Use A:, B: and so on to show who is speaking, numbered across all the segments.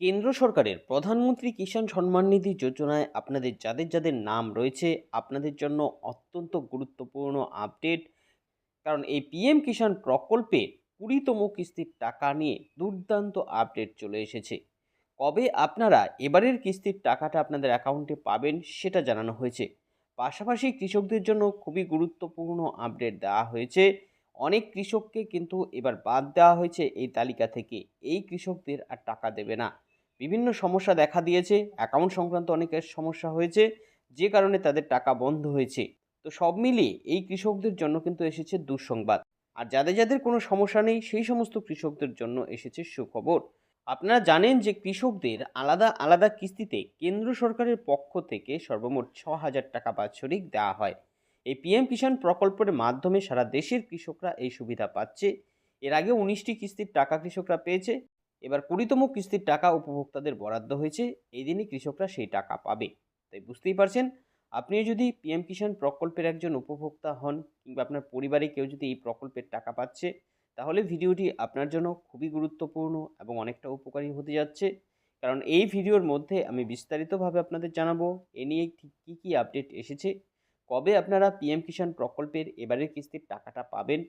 A: কেন্দ্র সরকারের প্রধানমন্ত্রী কিষাণ সম্মান নিধি যোজনায় আপনাদের যাদের যাদের নাম রয়েছে, আপনাদের জন্য অত্যন্ত গুরুত্বপূর্ণ আপডেট। কারণ এই পিএম কিষাণ প্রকল্পে কুড়িতম কিস্তির টাকা নিয়ে দুর্দান্ত আপডেট চলে এসেছে। কবে আপনারা এবারের কিস্তির টাকাটা আপনাদের অ্যাকাউন্টে পাবেন সেটা জানানো হয়েছে। পাশাপাশি কৃষকদের জন্য খুবই গুরুত্বপূর্ণ আপডেট দেওয়া হয়েছে। অনেক কৃষককে কিন্তু এবার বাদ দেওয়া হয়েছে এই তালিকা থেকে। এই কৃষকদের আর টাকা দেবে না। বিভিন্ন সমস্যা দেখা দিয়েছে অ্যাকাউন্ট সংক্রান্ত অনেকের সমস্যা হয়েছে, যে কারণে তাদের টাকা বন্ধ হয়েছে। তো সব মিলিয়ে এই কৃষকদের জন্য কিন্তু এসেছে দুঃসংবাদ। আর যাদের যাদের কোনো সমস্যা নেই, সেই সমস্ত কৃষকদের জন্য এসেছে সুখবর। আপনারা জানেন যে কৃষকদের আলাদা আলাদা কিস্তিতে কেন্দ্র সরকারের পক্ষ থেকে সর্বমোট ছ হাজার টাকা বাৎসরিক দেওয়া হয়। এই পিএম কিষাণ প্রকল্পের মাধ্যমে সারা দেশের কৃষকরা এই সুবিধা পাচ্ছে। এর আগে উনিশটি কিস্তির টাকা কৃষকরা পেয়েছে। এবার কুড়িতম কিস্তির টাকা উপভোক্তাদের বরাদ্দ হয়েছে এই দিনই কৃষকরা সেই টাকা পাবে। তাই বুঝতেই পারছেন? আপনিও যদি পিএম কিষাণ প্রকল্পের একজন উপভোক্তা হন কিংবা আপনার পরিবারে কেউ যদি এই প্রকল্পের টাকা পাচ্ছে, তাহলে ভিডিওটি আপনার জন্য খুবই গুরুত্বপূর্ণ এবং অনেকটা উপকারী হতে যাচ্ছে। কারণ এই ভিডিওর মধ্যে আমি বিস্তারিতভাবে আপনাদের জানাব, এ নিয়ে ঠিক কী কী আপডেট এসেছে, কবে আপনারা পিএম কিষাণ প্রকল্পের এবারের কিস্তির টাকাটা পাবেন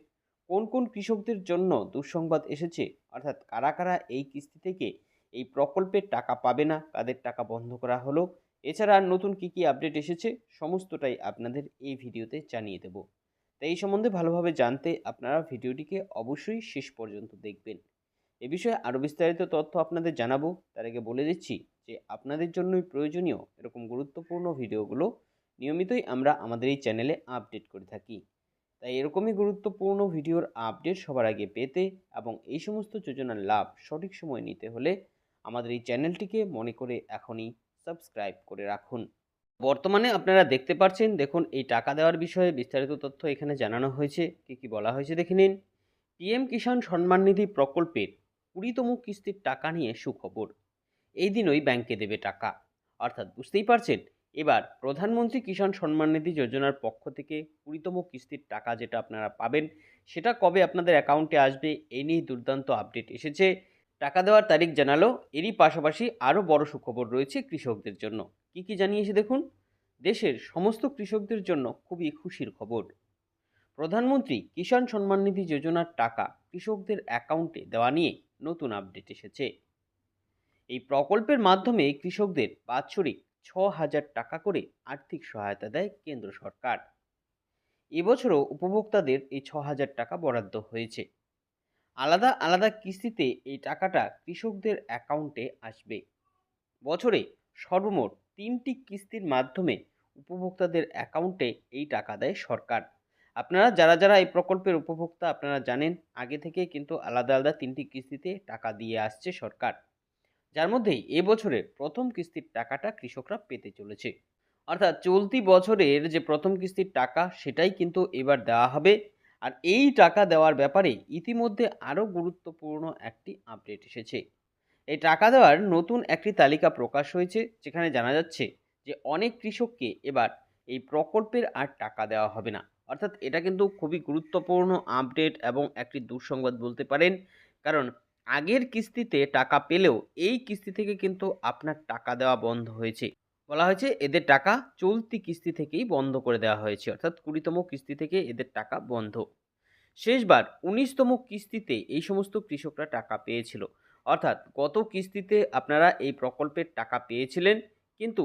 A: কোন কোন কৃষকদের জন্য দুঃসংবাদ এসেছে? অর্থাৎ কারা কারা এই কিস্তি থেকে এই প্রকল্পের টাকা পাবে না? কাদের টাকা বন্ধ করা হলো। এছাড়া আর নতুন কী কী আপডেট এসেছে? সমস্তটাই আপনাদের এই ভিডিওতে জানিয়ে দেব। তাই এই সম্বন্ধে ভালোভাবে জানতে আপনারা ভিডিওটিকে অবশ্যই শেষ পর্যন্ত দেখবেন। এ বিষয়ে আরও বিস্তারিত তথ্য আপনাদের জানাব। তার আগে বলে দিচ্ছি যে, আপনাদের জন্যই প্রয়োজনীয় এরকম গুরুত্বপূর্ণ ভিডিওগুলো নিয়মিতই আমরা আমাদের এই চ্যানেলে আপডেট করে থাকি। তাই এরকমই গুরুত্বপূর্ণ ভিডিওর আপডেট সবার আগে পেতে এবং এই সমস্ত যোজনার লাভ সঠিক সময় নিতে হলে আমাদের এই চ্যানেলটিকে মনে করে এখনই সাবস্ক্রাইব করে রাখুন। বর্তমানে আপনারা দেখতে পাচ্ছেন দেখুন এই টাকা দেওয়ার বিষয়ে বিস্তারিত তথ্য এখানে জানানো হয়েছে। কী কী বলা হয়েছে দেখে নিন। পিএম কিষাণ সম্মান নিধি প্রকল্পের কুড়িতম কিস্তির টাকা নিয়ে সুখবর। এই দিনই ব্যাংকে দেবে টাকা। অর্থাৎ বুঝতেই পারছেন এবার প্রধানমন্ত্রী কিষাণ সম্মান নিধি যোজনার পক্ষ থেকে কুড়িতম কিস্তির টাকা যেটা আপনারা পাবেন, সেটা কবে আপনাদের অ্যাকাউন্টে আসবে এই নিয়ে দুর্দান্ত আপডেট এসেছে। টাকা দেওয়ার তারিখ জানালো, এরই পাশাপাশি আরও বড় সুখবর রয়েছে কৃষকদের জন্য। কি কি জানিয়েছে দেখুন? দেশের সমস্ত কৃষকদের জন্য খুবই খুশির খবর। প্রধানমন্ত্রী কিষাণ সম্মান নিধি যোজনার টাকা কৃষকদের অ্যাকাউন্টে দেওয়া নিয়ে নতুন আপডেট এসেছে। এই প্রকল্পের মাধ্যমে কৃষকদের বাৎসরিক ছ হাজার টাকা করে আর্থিক সহায়তা দেয় কেন্দ্র সরকার। এবছরও উপভোক্তাদের এই ছ হাজার টাকা বরাদ্দ হয়েছে। আলাদা আলাদা কিস্তিতে এই টাকাটা কৃষকদের অ্যাকাউন্টে আসবে। বছরে সর্বমোট তিনটি কিস্তির মাধ্যমে উপভোক্তাদের অ্যাকাউন্টে এই টাকা দেয় সরকার। আপনারা যারা যারা এই প্রকল্পের উপভোক্তা, আপনারা জানেন, আগে থেকে কিন্তু আলাদা আলাদা তিনটি কিস্তিতে টাকা দিয়ে আসছে সরকার। যার মধ্যেই এবছরের প্রথম কিস্তির টাকাটা কৃষকরা পেতে চলেছে। অর্থাৎ চলতি বছরের যে প্রথম কিস্তির টাকা, সেটাই কিন্তু এবার দেওয়া হবে। আর এই টাকা দেওয়ার ব্যাপারে ইতিমধ্যে আরও গুরুত্বপূর্ণ একটি আপডেট এসেছে। এই টাকা দেওয়ার নতুন একটি তালিকা প্রকাশ হয়েছে, যেখানে জানা যাচ্ছে যে অনেক কৃষককে এবার এই প্রকল্পের আর টাকা দেওয়া হবে না। অর্থাৎ এটা কিন্তু খুবই গুরুত্বপূর্ণ আপডেট এবং একটি দুঃসংবাদ বলতে পারেন। কারণ আগের কিস্তিতে টাকা পেলেও এই কিস্তি থেকে কিন্তু আপনার টাকা দেওয়া বন্ধ হয়েছে। বলা হয়েছে এদের টাকা চলতি কিস্তি থেকেই বন্ধ করে দেওয়া হয়েছে, অর্থাৎ কুড়িতম কিস্তি থেকে এদের টাকা বন্ধ। শেষবার উনিশতম কিস্তিতে এই সমস্ত কৃষকরা টাকা পেয়েছিল। অর্থাৎ গত কিস্তিতে আপনারা এই প্রকল্পের টাকা পেয়েছিলেন, কিন্তু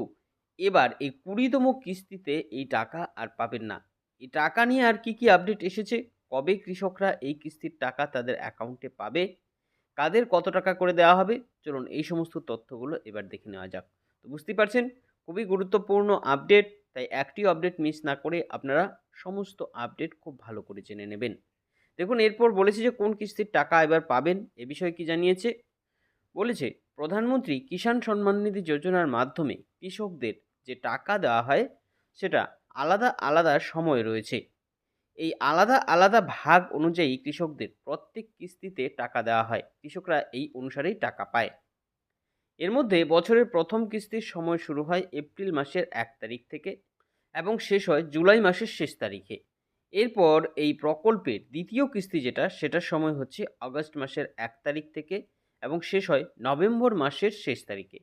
A: এবার এই কুড়িতম কিস্তিতে এই টাকা আর পাবেন না। এই টাকা নিয়ে আর কি কি আপডেট এসেছে? কবে কৃষকরা এই কিস্তির টাকা তাদের অ্যাকাউন্টে পাবে? কাদের কত টাকা করে দেওয়া হবে? চলুন এই সমস্ত তথ্যগুলো এবার দেখে নেওয়া যাক। তো বুঝতেই পারছেন, খুবই গুরুত্বপূর্ণ আপডেট তাই একটি আপডেট মিস না করে আপনারা সমস্ত আপডেট খুব ভালো করে জেনে নেবেন। দেখুন, এরপর বলেছে যে কোন কিস্তির টাকা এবার পাবেন, এ বিষয়ে কি জানিয়েছে? বলেছে, প্রধানমন্ত্রী কিষাণ সম্মান নিধি যোজনার মাধ্যমে কৃষকদের যে টাকা দেওয়া হয়, সেটা আলাদা আলাদা সময় রয়েছে। এই আলাদা আলাদা ভাগ অনুযায়ী কৃষকদের প্রত্যেক কিস্তিতে টাকা দেওয়া হয়। কৃষকরা এই অনুসারেই টাকা পায়। এর মধ্যে বছরের প্রথম কিস্তির সময় শুরু হয় এপ্রিল মাসের এক তারিখ থেকে এবং শেষ হয় জুলাই মাসের শেষ তারিখে। এরপর এই প্রকল্পের দ্বিতীয় কিস্তি যেটা, সেটার সময় হচ্ছে আগস্ট মাসের এক তারিখ থেকে এবং শেষ হয় নভেম্বর মাসের শেষ তারিখে।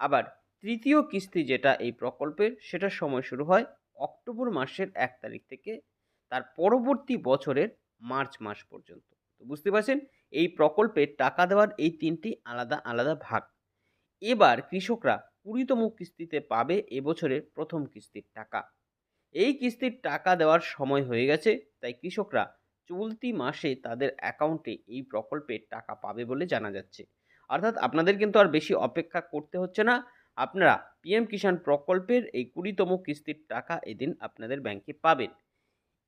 A: আবার তৃতীয় কিস্তি যেটা এই প্রকল্পের, সেটার সময় শুরু হয় অক্টোবর মাসের এক তারিখ থেকে তার পরবর্তী বছরের মার্চ মাস পর্যন্ত। তো বুঝতে পারছেন? এই প্রকল্পে টাকা দেওয়ার এই তিনটি আলাদা আলাদা ভাগ। এবার কৃষকরা কুড়িতম কিস্তিতে পাবে এবছরের প্রথম কিস্তির টাকা। এই কিস্তির টাকা দেওয়ার সময় হয়ে গেছে, তাই কৃষকরা চলতি মাসে তাদের অ্যাকাউন্টে এই প্রকল্পের টাকা পাবে বলে জানা যাচ্ছে। অর্থাৎ আপনাদের কিন্তু আর বেশি অপেক্ষা করতে হচ্ছে না। আপনারা পিএম কিষাণ প্রকল্পের এই কুড়িতম কিস্তির টাকা এদিন আপনাদের ব্যাংকে পাবেন।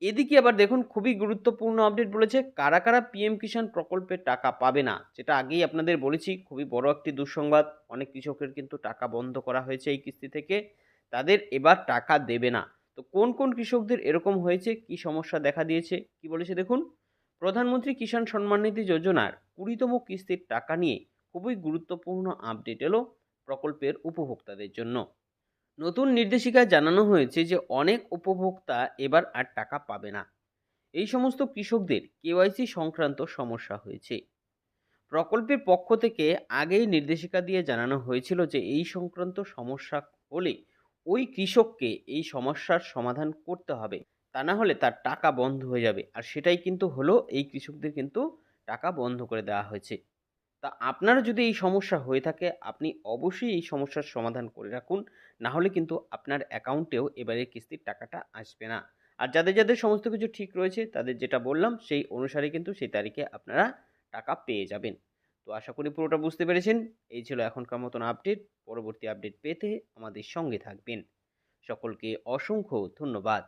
A: এদিকে আবার দেখুন, খুবই গুরুত্বপূর্ণ আপডেট বলেছে, কারা কারা পিএম কিষাণ প্রকল্পের টাকা পাবে না? যেটা আগেই আপনাদের বলেছি, খুবই বড় একটি দুঃসংবাদ। অনেক কৃষকের কিন্তু টাকা বন্ধ করা হয়েছে এই কিস্তি থেকে। তাদের এবার টাকা দেবে না। তো কোন কোন কৃষকদের এরকম হয়েছে, কি সমস্যা দেখা দিয়েছে, কি বলেছে দেখুন? প্রধানমন্ত্রী কিষাণ সম্মান নিধি যোজনার কুড়িতম কিস্তির টাকা নিয়ে খুবই গুরুত্বপূর্ণ আপডেট এলো প্রকল্পের উপভোক্তাদের জন্য। নতুন নির্দেশিকায় জানানো হয়েছে যে অনেক উপভোক্তা এবার আর টাকা পাবে না। এই সমস্ত কৃষকদের কেওয়াইসি সংক্রান্ত সমস্যা হয়েছে। প্রকল্পের পক্ষ থেকে আগেই নির্দেশিকা দিয়ে জানানো হয়েছিল যে এই সংক্রান্ত সমস্যা হলে ওই কৃষককে এই সমস্যার সমাধান করতে হবে। তা না হলে তার টাকা বন্ধ হয়ে যাবে। আর সেটাই কিন্তু হলো এই কৃষকদের কিন্তু টাকা বন্ধ করে দেওয়া হয়েছে। তা আপনারও যদি এই সমস্যা হয়ে থাকে, আপনি অবশ্যই এই সমস্যার সমাধান করে রাখুন। না হলে কিন্তু আপনার অ্যাকাউন্টেও এবারে কিস্তির টাকাটা আসবে না। আর যাদের যাদের সমস্ত কিছু ঠিক রয়েছে, তাদের যেটা বললাম, সেই অনুসারে কিন্তু সেই তারিখে আপনারা টাকা পেয়ে যাবেন। তো আশা করি পুরোটা বুঝতে পেরেছেন। এই ছিল এখনকার মতন আপডেট। পরবর্তী আপডেট পেতে আমাদের সঙ্গে থাকবেন। সকলকে অসংখ্য ধন্যবাদ।